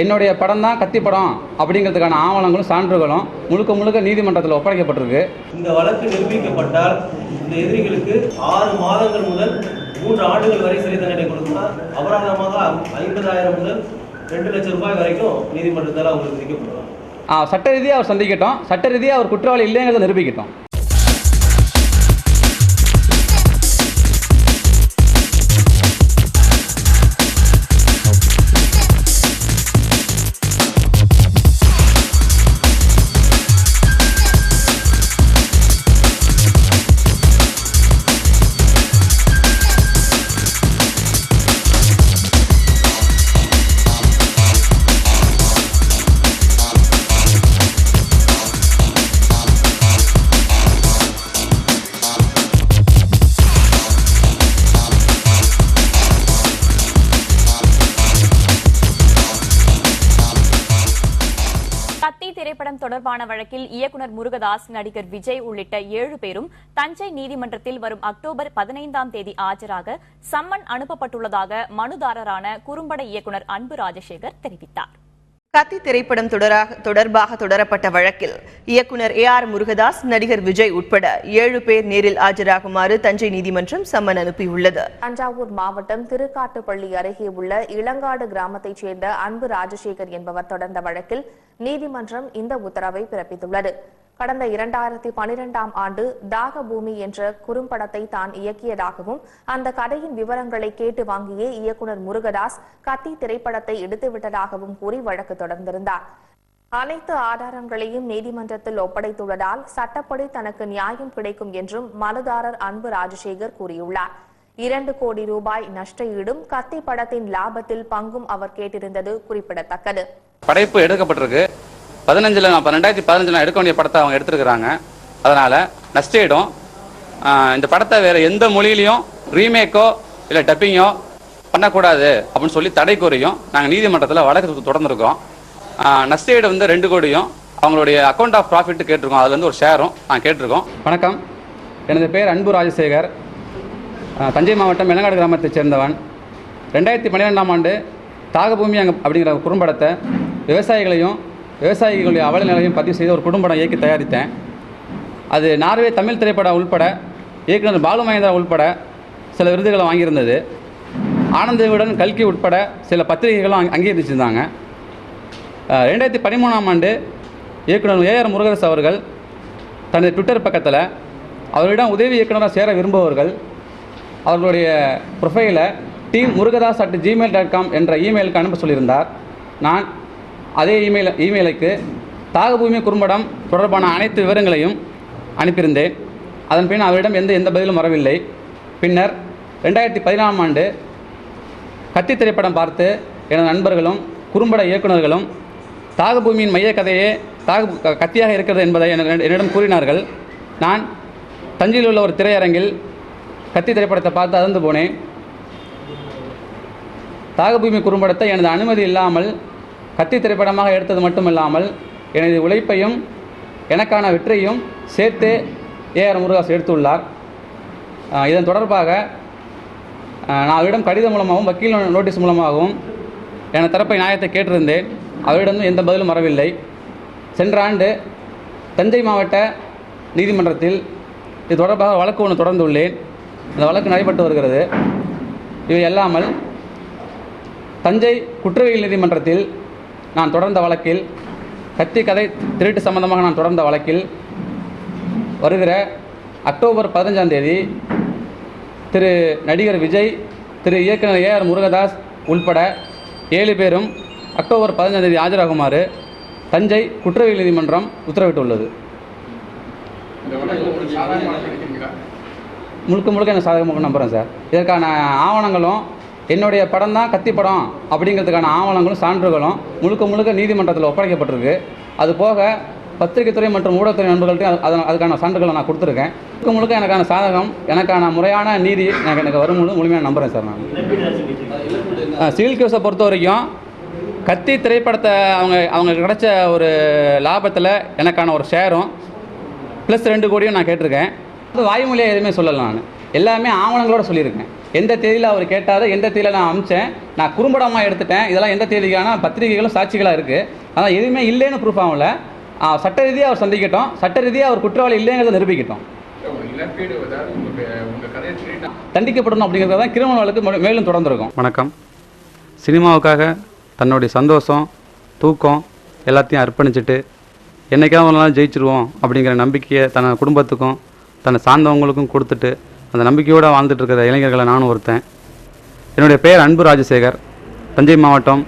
என்னுடைய படம் தான் கத்தி படம் அப்படிங்கிறதுக்கான ஆவணங்களும் சான்றுகளும் முழுக்க முழுக்க நீதிமன்றத்தில் ஒப்படைக்கப்பட்டிருக்கு. இந்த வழக்கு நிரூபிக்கப்பட்டால் இந்த எதிரிகளுக்கு ஆறு மாதங்கள் முதல் மூன்று ஆண்டுகள் வரை சிறை தண்டனை கொடுக்கலாம் அபராதமாக ஐம்பதாயிரம் முதல் ரெண்டு லட்சம் ரூபாய் வரைக்கும் நீதிமன்றத்தால் அவங்களுக்கு விதிக்கப்படலாம் சட்ட ரீதியாக அவர் சந்திக்கட்டும். சட்ட ரீதியாக அவர் குற்றவாளி இல்லைங்கிறத நிரூபிக்கட்டும். தொடர்பான வழக்கில் இயக்குனர் முருகதாஸ் நடிகர் விஜய் உள்ளிட்ட ஏழு பேரும் தஞ்சை நீதிமன்றத்தில் வரும் அக்டோபர் பதினைந்தாம் தேதி ஆஜராக சம்மன் அனுப்பப்பட்டுள்ளதாக மனுதாரரான குறும்பட இயக்குனர் அன்பு ராஜசேகர் தெரிவித்தார். கத்தி திரைப்படம் தொடராக தொடர்பாக தொடரப்பட்ட வழக்கில் இயக்குனர் ஏ ஆர் முருகதாஸ் நடிகர் விஜய் உட்பட ஏழு பேர் நேரில் ஆஜராகுமாறு தஞ்சை நீதிமன்றம் சம்மன் அனுப்பியுள்ளது. தஞ்சாவூர் மாவட்டம் திருக்காட்டுப்பள்ளி அருகே உள்ள இளங்காடு கிராமத்தைச் சேர்ந்த அன்பு ராஜசேகர் என்பவர் தொடர்ந்த வழக்கில் நீதிமன்றம் இந்த உத்தரவை பிறப்பித்துள்ளது. கடந்த இரண்டாயிரத்தி பனிரெண்டாம் ஆண்டு தாகபூமி என்ற குறும்படத்தை தான் இயக்கியதாகவும் அந்த கதையின் விவரங்களை கேட்டு வாங்கியே இயக்குநர் முருகதாஸ் கத்தி திரைப்படத்தை எடுத்துவிட்டதாகவும் கூறி வழக்கு தொடர்ந்திருந்தார். அனைத்து ஆதாரங்களையும் நீதிமன்றத்தில் ஒப்படைத்துள்ளதால் சட்டப்படி தனக்கு நியாயம் கிடைக்கும் என்றும் மனுதாரர் அன்பு ராஜசேகர் கூறியுள்ளார். இரண்டு கோடி ரூபாய் நஷ்ட ஈடும் கத்தி படத்தின் லாபத்தில் பங்கும் அவர் கேட்டிருந்தது குறிப்பிடத்தக்கது. படைப்பு எடுக்கப்பட்டிருக்கு. பதினஞ்சில் நான் ரெண்டாயிரத்தி பதினஞ்சில் நான் எடுக்க வேண்டிய படத்தை அவங்க எடுத்துருக்குறாங்க. அதனால் நஷ்டீடும் இந்த படத்தை வேறு எந்த மொழியிலையும் ரீமேக்கோ இல்லை டப்பிங்கோ பண்ணக்கூடாது அப்படின்னு சொல்லி தடை கோரியும் நாங்கள் நீதிமன்றத்தில் வழக்கு தொடர்ந்துருக்கோம். நஷ்டீடு வந்து ரெண்டு கோடியும் அவங்களுடைய அக்கௌண்ட் ஆஃப் ப்ராஃபிட் கேட்டிருக்கோம். அதுலேருந்து ஒரு ஷேரும் நான் கேட்டிருக்கோம். வணக்கம். எனது பேர் அன்பு ராஜசேகர். தஞ்சை மாவட்டம் மெலங்காடு கிராமத்தைச் சேர்ந்தவன். ரெண்டாயிரத்தி பன்னிரெண்டாம் ஆண்டு தாகபூமி அங்கே அப்படிங்கிற குறும்படத்தை விவசாயிகளையும் விவசாயிகளுடைய அவல நிலையும் பதிவு செய்து ஒரு குடும்பம் இயக்கி தயாரித்தேன். அது நார்வே தமிழ் திரைப்படம் உள்பட இயக்குனர் பாலு மகேந்திரா உள்பட சில விருதுகளை வாங்கியிருந்தது. ஆனந்தவிடன் கல்கி உட்பட சில பத்திரிகைகளும் அங்கீகரிச்சிருந்தாங்க ரெண்டாயிரத்தி பதிமூணாம் ஆண்டு இயக்குனர் ஏஆர் முருகதாஸ் அவர்கள் தனது ட்விட்டர் பக்கத்தில் அவரிடம் உதவி இயக்குனராக சேர விரும்புபவர்கள் அவர்களுடைய ப்ரொஃபைலை team Murugadoss at Gmail dot com என்ற இமெயிலுக்கு அனுப்ப சொல்லியிருந்தார். நான் அதே இமெயில் இமெயிலுக்கு தாகபூமி குறும்படம் தொடர்பான அனைத்து விவரங்களையும் அனுப்பியிருந்தேன். அதன் பின் அவரிடம் எந்த எந்த பதிலும் வரவில்லை. பின்னர் ரெண்டாயிரத்தி பதினாலாம் ஆண்டு கத்தி திரைப்படம் பார்த்து எனது நண்பர்களும் குறும்பட இயக்குனர்களும் தாகபூமியின் மைய கதையே தாக கத்தியாக இருக்கிறது என்பதை எனக்கு- என்னிடம் கூறினார்கள். நான் தஞ்சையில் உள்ள ஒரு திரையரங்கில் கத்தி திரைப்படத்தை பார்த்து அதிர்ந்து போனேன். தாகபூமி குறும்படத்தை எனது அனுமதி இல்லாமல் கத்தி திரைப்படமாக எடுத்தது மட்டுமில்லாமல் எனது உழைப்பையும் எனக்கான வெற்றியையும் சேர்த்து ஏஆர் முருகாஸ் எடுத்துள்ளார். இதன் தொடர்பாக நான் அவரிடம் கடிதம் மூலமாகவும் வக்கீல் நோட்டீஸ் மூலமாகவும் எனது தரப்பை நியாயத்தை கேட்டிருந்தேன். அவரிடமும் எந்த பதிலும் வரவில்லை. சென்ற ஆண்டு தஞ்சை மாவட்ட நீதிமன்றத்தில் இது தொடர்பாக வழக்கு ஒன்று தொடர்ந்துள்ளேன். அந்த வழக்கு நடைபெற்று வருகிறது. இவை அல்லாமல் தஞ்சை குற்றவியல் நீதிமன்றத்தில் நான் தொடர்ந்த வழக்கில் கத்தி கதை திருட்டு சம்பந்தமாக நான் தொடர்ந்த வழக்கில் வருகிற அக்டோபர் பதினஞ்சாம் தேதி திரு நடிகர் விஜய் திரு இயக்குனர் ஆர் முருகதாஸ் உள்பட ஏழு பேரும் அக்டோபர் பதினஞ்சாம் தேதி ஆஜராகுமாறு தஞ்சை குற்றவியல் நீதிமன்றம் உத்தரவிட்டுள்ளது. முழுக்க முழுக்க எனக்கு சாதகமாக நம்புகிறேன் சார். இதற்கான ஆவணங்களும் என்னுடைய படம் தான் கத்தி படம் அப்படிங்கிறதுக்கான ஆவணங்களும் சான்றுகளும் முழுக்க முழுக்க நீதிமன்றத்தில் ஒப்படைக்கப்பட்டிருக்கு. அது போக பத்திரிகை துறை மற்றும் ஊடகத்துறை நண்பர்கள்ட்ட அது அதுக்கான சான்றுகளை நான் கொடுத்துருக்கேன். முழுக்க முழுக்க எனக்கான சாதகம் எனக்கான முறையான நீதி எனக்கு எனக்கு வரும் முழுமையாக நம்புகிறேன் சார் நான். சிவில் கேஸை பொறுத்த வரைக்கும் கத்தி திரைப்படத்தை அவங்க அவங்க கிடைச்ச ஒரு லாபத்தில் எனக்கான ஒரு ஷேரும் ப்ளஸ் ரெண்டு கோடியும் நான் கேட்டிருக்கேன். அது வாய்மொழியாக எதுவுமே சொல்லலை நான். எல்லாமே ஆவணங்களோட சொல்லியிருக்கேன். எந்த தேதியில் அவர் கேட்டார் எந்த தேதியில் நான் அமிச்சேன் நான் குறும்படமாக எடுத்துட்டேன் இதெல்லாம் எந்த தேதிக்கான பத்திரிகைகளும் சாட்சிகளாக இருக்குது ஆனால் எதுவுமே இல்லைன்னு ப்ரூஃப் ஆகல. சட்ட ரீதியாக அவர் சந்திக்கட்டும். சட்ட ரீதியாக அவர் குற்றவாளி இல்லைங்கிறத நிரூபிக்கட்டும். தண்டிக்கப்படணும் அப்படிங்கிறத தான் கிரிமினல் வழக்கு மேலும் தொடர்ந்துருக்கும். வணக்கம். சினிமாவுக்காக தன்னுடைய சந்தோஷம் தூக்கம் எல்லாத்தையும் அர்ப்பணிச்சுட்டு என்றைக்காவது ஒரு நாள் ஜெயிச்சிருவோம் அப்படிங்கிற நம்பிக்கையை தன் குடும்பத்துக்கும் தன்னை சார்ந்தவங்களுக்கும் கொடுத்துட்டு அந்த நம்பிக்கையோடு வாழ்ந்துட்டு இருக்கிற இளைஞர்களை நானும் ஒருத்தன். என்னுடைய பெயர் அன்பு ராஜசேகர். தஞ்சை மாவட்டம்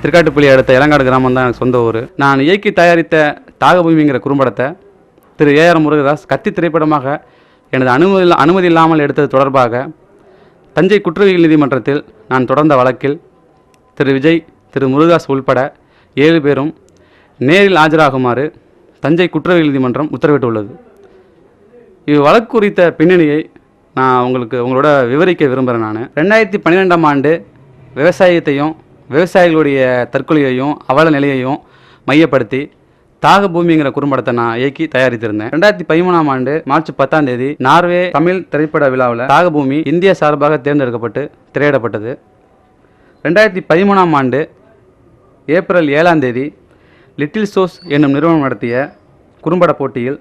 திருக்காட்டுப்பள்ளி அடுத்த இளங்காடு கிராமம் தான் எனக்கு சொந்த ஊர். நான் இயக்கி தயாரித்த தாகபூமிங்கிற குறும்படத்தை திரு ஏஆர் முருகதாஸ் கத்தி திரைப்படமாக எனது அனுமதி அனுமதி இல்லாமல் எடுத்தது தொடர்பாக தஞ்சை குற்றவியல் நீதிமன்றத்தில் நான் தொடர்ந்த வழக்கில் திரு விஜய் திரு முருகதாஸ் உள்பட ஏழு பேரும் நேரில் ஆஜராகுமாறு தஞ்சை குற்றவியல் நீதிமன்றம் உத்தரவிட்டுள்ளது. இது வழக்கு குறித்த பின்னணியை நான் உங்களுக்கு உங்களோட விவரிக்க விரும்புகிறேன் நான். ரெண்டாயிரத்தி பன்னிரெண்டாம் ஆண்டு விவசாயத்தையும் விவசாயிகளுடைய தற்கொலையையும் அவல நிலையையும் மையப்படுத்தி தாக பூமிங்கிற குறும்படத்தை நான் இயக்கி தயாரித்திருந்தேன். ரெண்டாயிரத்தி பதிமூணாம் ஆண்டு மார்ச் பத்தாம் தேதி நார்வே தமிழ் திரைப்பட விழாவில் தாகபூமி இந்திய சார்பாக தேர்ந்தெடுக்கப்பட்டு திரையிடப்பட்டது. ரெண்டாயிரத்தி பதிமூணாம் ஆண்டு ஏப்ரல் ஏழாம் தேதி லிட்டில் சோஸ் என்னும் நிறுவனம் நடத்திய குறும்பட போட்டியில்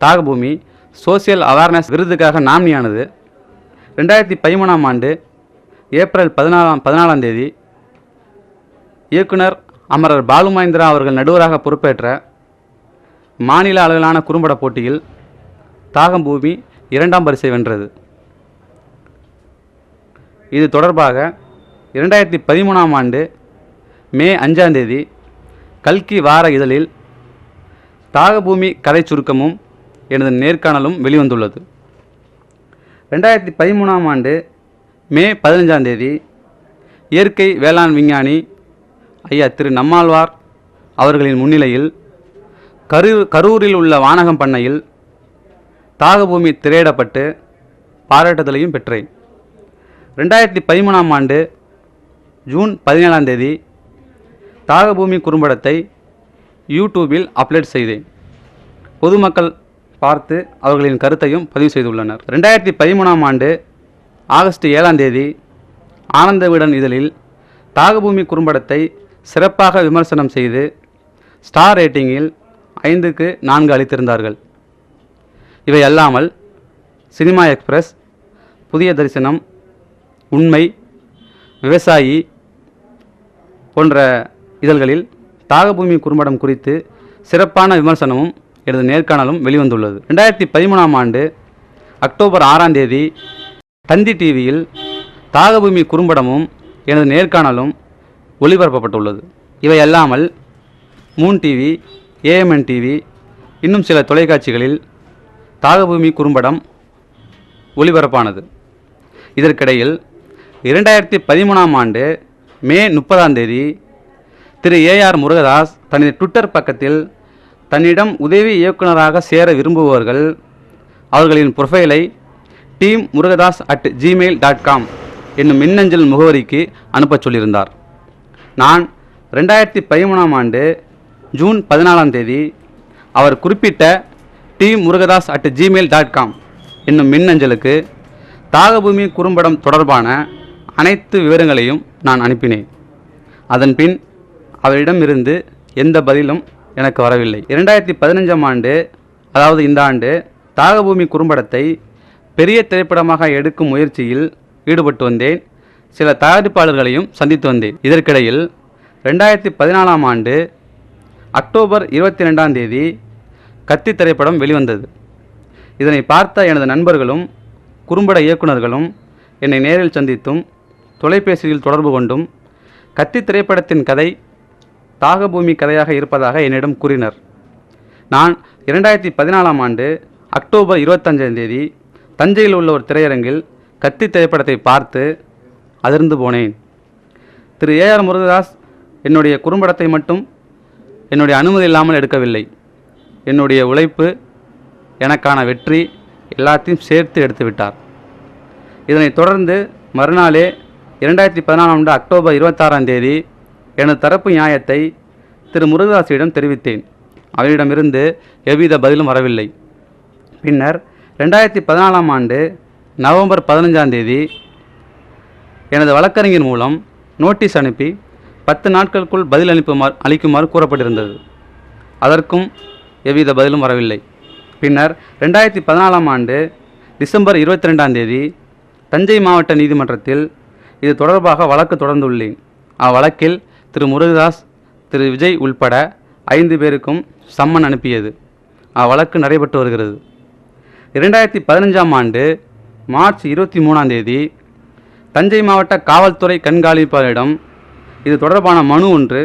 தாகபூமி சோசியல் அவேர்னஸ் விருதுக்காக நாமினியானது ரெண்டாயிரத்தி பதிமூணாம் ஆண்டு ஏப்ரல் பதினாலாம் பதினாலாம் தேதி இயக்குனர் அமரர் பாலு மகேந்திரா அவர்கள் நடுவராக பொறுப்பேற்ற மாநில அளவிலான குறும்பட போட்டியில் தாகம்பூமி இரண்டாம் பரிசை வென்றது. இது தொடர்பாக இரண்டாயிரத்தி பதிமூணாம் ஆண்டு மே அஞ்சாம் தேதி கல்கி வார இதழில் தாகபூமி கதை சுருக்கமும் எனது நேர்காணலும் வெளிவந்துள்ளது. ரெண்டாயிரத்தி பதிமூணாம் ஆண்டு மே பதினஞ்சாம் தேதி இயற்கை வேளாண் விஞ்ஞானி ஐயா திரு நம்மாழ்வார் அவர்களின் முன்னிலையில் கரூர் கரூரில் உள்ள வானகம் பண்ணையில் தாகபூமி திரையிடப்பட்டு பாராட்டுதலையும் பெற்றேன். ரெண்டாயிரத்தி பதிமூணாம் ஆண்டு ஜூன் பதினேழாம் தேதி தாகபூமி குறும்படத்தை யூடியூபில் அப்லோட் செய்தேன். பொதுமக்கள் பார்த்து அவர்களின் கருத்தையும் பதிவு செய்துள்ளனர். ரெண்டாயிரத்தி பதிமூணாம் ஆண்டு ஆகஸ்ட் ஏழாம் தேதி ஆனந்த விடன் இதழில் தாகபூமி குறும்படத்தை சிறப்பாக விமர்சனம் செய்து ஸ்டார் ரேட்டிங்கில் ஐந்துக்கு நான்கு அளித்திருந்தார்கள். இவை அல்லாமல் சினிமா எக்ஸ்பிரஸ் புதிய தரிசனம் உண்மை விவசாயி போன்ற இதழ்களில் தாகபூமி குறும்படம் குறித்து சிறப்பான விமர்சனமும் எனது நேர்காணலும் வெளிவந்துள்ளது. ரெண்டாயிரத்தி பதிமூணாம் ஆண்டு அக்டோபர் ஆறாம் தேதி தந்தி டிவியில் தாகபூமி குறும்படமும் எனது நேர்காணலும் ஒளிபரப்பப்பட்டுள்ளது. இவை அல்லாமல் மூன் டிவி ஏஎம்என் டிவி இன்னும் சில தொலைக்காட்சிகளில் தாகபூமி குறும்படம் ஒளிபரப்பானது. இதற்கிடையில் இரண்டாயிரத்தி பதிமூணாம் ஆண்டு மே முப்பதாம் தேதி திரு ஏஆர் முருகதாஸ் தனது ட்விட்டர் பக்கத்தில் தன்னிடம் உதவி இயக்குனராக சேர விரும்புபவர்கள் அவர்களின் ப்ரொஃபைலை team Murugadoss at Gmail dot com என்னும் மின்னஞ்சல் முகவரிக்கு அனுப்பச் சொல்லியிருந்தார். நான் ரெண்டாயிரத்தி பதிமூணாம் ஆண்டு ஜூன் பதினாலாம் தேதி அவர் குறிப்பிட்ட team Murugadoss at Gmail dot com என்னும் மின்னஞ்சலுக்கு தாகபூமி குறும்படம் தொடர்பான அனைத்து விவரங்களையும் நான் அனுப்பினேன். அதன்பின் அவரிடமிருந்து எந்த பதிலும் எனக்கு வரவில்லை. இரண்டாயிரத்தி பதினஞ்சாம் ஆண்டு அதாவது இந்த ஆண்டு தாகபூமி குறும்படத்தை பெரிய திரைப்படமாக எடுக்கும் முயற்சியில் ஈடுபட்டு வந்தேன். சில தயாரிப்பாளர்களையும் சந்தித்து வந்தேன். இதற்கிடையில் ரெண்டாயிரத்தி பதினாலாம் ஆண்டு அக்டோபர் இருபத்தி ரெண்டாம் தேதி கத்தி திரைப்படம் வெளிவந்தது. இதனை பார்த்த எனது நண்பர்களும் குறும்பட இயக்குனர்களும் என்னை நேரில் சந்தித்தும் தொலைபேசியில் தொடர்பு கொண்டும் கத்தி திரைப்படத்தின் கதை தாகபூமி கதையாக இருப்பதாக என்னிடம் கூறினர். நான் இரண்டாயிரத்தி பதினாலாம் ஆண்டு அக்டோபர் இருபத்தஞ்சாம் தேதி தஞ்சையில் உள்ள ஒரு திரையரங்கில் கத்தி திரைப்படத்தை பார்த்து அதிர்ந்து போனேன். திரு ஏஆர் முருகதாஸ் என்னுடைய குறும்படத்தை மட்டும் என்னுடைய அனுமதி இல்லாமல் எடுக்கவில்லை. என்னுடைய உழைப்பு எனக்கான வெற்றி எல்லாத்தையும் சேர்த்து எடுத்து விட்டார். இதனைத் தொடர்ந்து மறுநாளே இரண்டாயிரத்தி பதினாலாம் ஆண்டு அக்டோபர் இருபத்தாறாம் தேதி எனது தரப்பு நியாயத்தை திரு முருகதாசியிடம் தெரிவித்தேன். அவரிடமிருந்து எவ்வித பதிலும் வரவில்லை. பின்னர் ரெண்டாயிரத்தி பதினாலாம் ஆண்டு நவம்பர் பதினஞ்சாம் தேதி எனது வழக்கறிஞர் மூலம் நோட்டீஸ் அனுப்பி பத்து நாட்களுக்குள் பதில் அனுப்புமாறு அளிக்குமாறு கூறப்பட்டிருந்தது. அதற்கும் எவ்வித பதிலும் வரவில்லை. பின்னர் ரெண்டாயிரத்தி பதினாலாம் ஆண்டு டிசம்பர் இருபத்தி ரெண்டாம் தேதி தஞ்சை மாவட்ட நீதிமன்றத்தில் இது தொடர்பாக வழக்கு தொடர்ந்துள்ளேன். அவ்வழக்கில் திரு முருகதாஸ் திரு விஜய் உள்பட ஐந்து பேருக்கும் சம்மன் அனுப்பியது. அவ்வழக்கு நடைபெற்று வருகிறது. இரண்டாயிரத்தி பதினஞ்சாம் ஆண்டு மார்ச் இருபத்தி மூணாம் தேதி தஞ்சை மாவட்ட காவல்துறை கண்காணிப்பாளரிடம் இது தொடர்பான மனு ஒன்று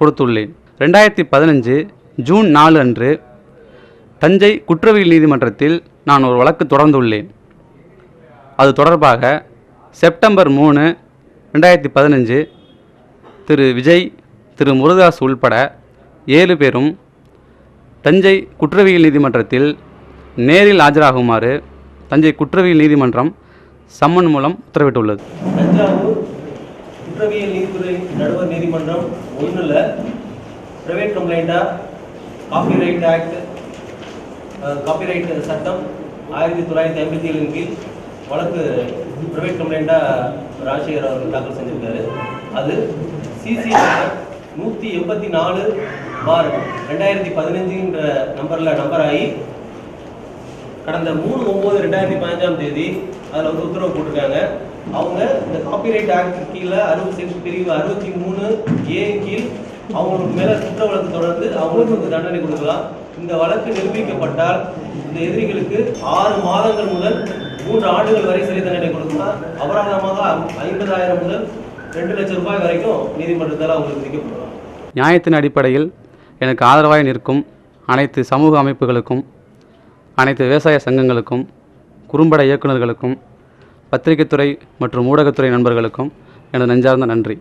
கொடுத்துள்ளேன். ரெண்டாயிரத்தி பதினஞ்சு ஜூன் நாலு அன்று தஞ்சை குற்றவியல் நீதிமன்றத்தில் நான் ஒரு வழக்கு தொடர்ந்துள்ளேன். அது தொடர்பாக செப்டம்பர் மூணு ரெண்டாயிரத்தி பதினஞ்சு திரு விஜய் திரு முருகதாஸ் உள்பட ஏழு பேரும் தஞ்சை குற்றவியல் நீதிமன்றத்தில் நேரில் ஆஜராகுமாறு தஞ்சை குற்றவியல் நீதிமன்றம் சம்மன் மூலம் உத்தரவிட்டுள்ளது. தஞ்சாவூர் குற்றவியல் நீதித்துறை நடுவர் நீதிமன்றம் ஒன்றில் பிரைவேட் கம்ப்ளைண்ட்டாக காப்பிரைட் ஆக்ட் காப்பிரைட் சட்டம் ஆயிரத்தி தொள்ளாயிரத்தி ஐம்பத்தி ஏழின் கீழ் வழக்கு பிரைவேட் கம்ப்ளைண்ட்டாக ராஜசேகர் அவர்கள் தாக்கல் செஞ்சிருக்காரு. அது சிசி நூற்றி எண்பத்தி நாலு பார் ரெண்டாயிரத்தி பதினஞ்சுன்ற நம்பரில் நம்பர் ஆகி கடந்த மூணு ஒம்பது ரெண்டாயிரத்தி பதினஞ்சாம் தேதி அதில் வந்து உத்தரவு போட்டிருக்காங்க. அவங்க இந்த காப்பிரைட் ஆக்ட் கீழே அறுபத்தி பிரிவு அறுபத்தி மூணு ஏ கீழ் அவங்களுக்கு மேலே குற்ற வழக்கு தொடர்ந்து அவங்களுக்கு வந்து தண்டனை கொடுக்கலாம். இந்த வழக்கு நிரூபிக்கப்பட்டால் இந்த எதிரிகளுக்கு ஆறு மாதங்கள் முதல் மூன்று ஆண்டுகள் வரை சிறை தண்டனை கொடுக்கலாம். அபராதமாக ஐம்பதாயிரம் முதல் ரெண்டு லட்சம் ரூபாய் வரைக்கும் நீதிமன்றத்தால் அவங்களுக்கு விதிக்கப்படலாம் நியாயத்தின் அடிப்படையில் எனக்கு ஆதரவாக நிற்கும் அனைத்து சமூக அமைப்புகளுக்கும் அனைத்து விவசாய சங்கங்களுக்கும் குறும்பட இயக்குநர்களுக்கும் பத்திரிகைத்துறை மற்றும் ஊடகத்துறை நண்பர்களுக்கும் எனது நெஞ்சார்ந்த நன்றி.